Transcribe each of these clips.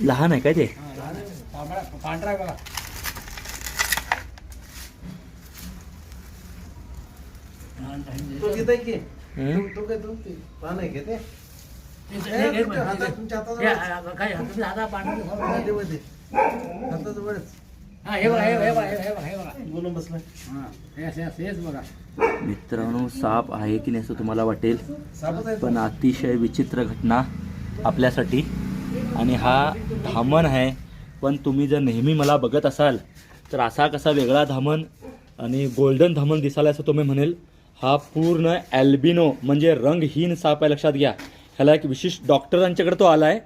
लहान आहे काय ते? पांढरा पांढरा बघा तो घेताय की? तो- तो काय हातात- हे, पांढरा हातात वळच हा, हे बघा हे बघा, हे बघा हे बघा हे बघा. बोलून बसलाय हा, हे असं- असं- हेच बघा. मित्रांनो साप आहे की नाही असं तुम्हाला वाटेल. सापच आहे. पण अतिशय विचित्र घटना आपल्यासाठी. आणि हा धामण आहे. पण तुम्ही जर नेहमी मला बघत असाल तर असा कसा वेगळा धामण आणि गोल्डन धामण दिसायला असं तुम्ही म्हणेल हा पूर्ण ॲल्बिनो म्हणजे रंगहीन साप आहे लक्षात घ्या. ह्याला एक विशिष्ट डॉक्टरांच्याकडे तो आला आहे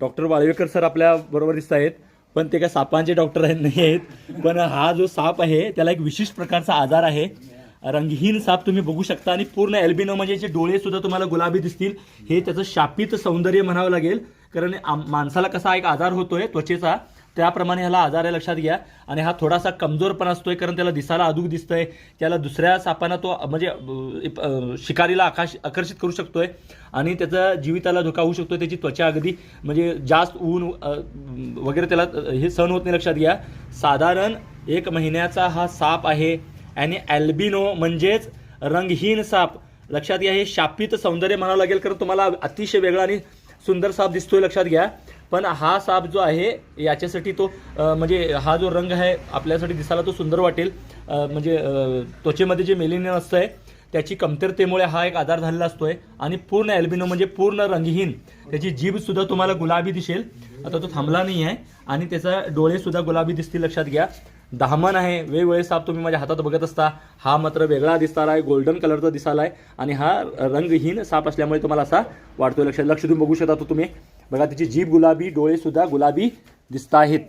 डॉक्टर वाळवेकर सर आपल्या बरोबर दिसत आहेत पण ते काय सापांचे डॉक्टर आहेत नाही आहेत. पण हा जो साप आहे त्याला एक विशिष्ट प्रकारचा आजार आहे. रंगहीन साप तुम्ही बघू शकता आणि पूर्ण एल्बिनो म्हणजे जे डोळे सुद्धा तुम्हाला गुलाबी दिसतील हे त्याचं शापित सौंदर्य म्हणावं लागेल. कारण आम- माणसाला कसा एक आजार होतोय त्वचेचा. त्याप्रमाणे ह्याला आजार आहे लक्षात घ्या. आणि हा थोडासा कमजोरपण असतोय कारण त्याला दिसायला अदूक दिसतंय. त्याला दुसऱ्या सापांना तो म्हणजे शिकारीला आकाश आकर्षित करू शकतोय. आणि त्याचा जीविताला धोका होऊ शकतो त्याची त्वचा अगदी म्हणजे जास्त ऊन वगैरे त्याला हे सहन होत नाही लक्षात घ्या. साधारण एक महिन्याचा हा साप आहे. आणि ॲल्बिनो म्हणजेच रंगहीन साप. लक्षात घ्या हे शापित सौंदर्य म्हणावं लागेल कारण तुम्हाला अतिशय वेगळा आणि सुंदर साप दिसतोय लक्षात घ्या. पण हा साप जो आहे याच्यासाठी तो म्हणजे हा जो रंग आहे आपल्यासाठी दिसायला तो सुंदर वाटेल. म्हणजे त्वचेमध्ये जे मेलिनियन आहे त्याची कमतरतेमुळे हा एक आजार झालेला असतोय. आणि पूर्ण अल्बिनो म्हणजे पूर्ण रंगहीन. त्याची जीभसुद्धा तुम्हाला गुलाबी दिसेल. आता तो थांबला नाही आहे आणि त्याचा डोळेसुद्धा गुलाबी दिसतील लक्षात घ्या. दहामन आहे. वेगवेगळे साप तुम्ही माझ्या हातात बघत असता. हा मात्र वेगळा दिसणार आहे. गोल्डन कलरचा दिसायला आहे आणि हा रंगहीन साप असल्यामुळे तुम्हाला असा वाटतोय. लक्षात लक्ष देऊन बघू शकता तो तुम्ही. बघा त्याची जीभ गुलाबी डोळे सुद्धा गुलाबी दिसत आहेत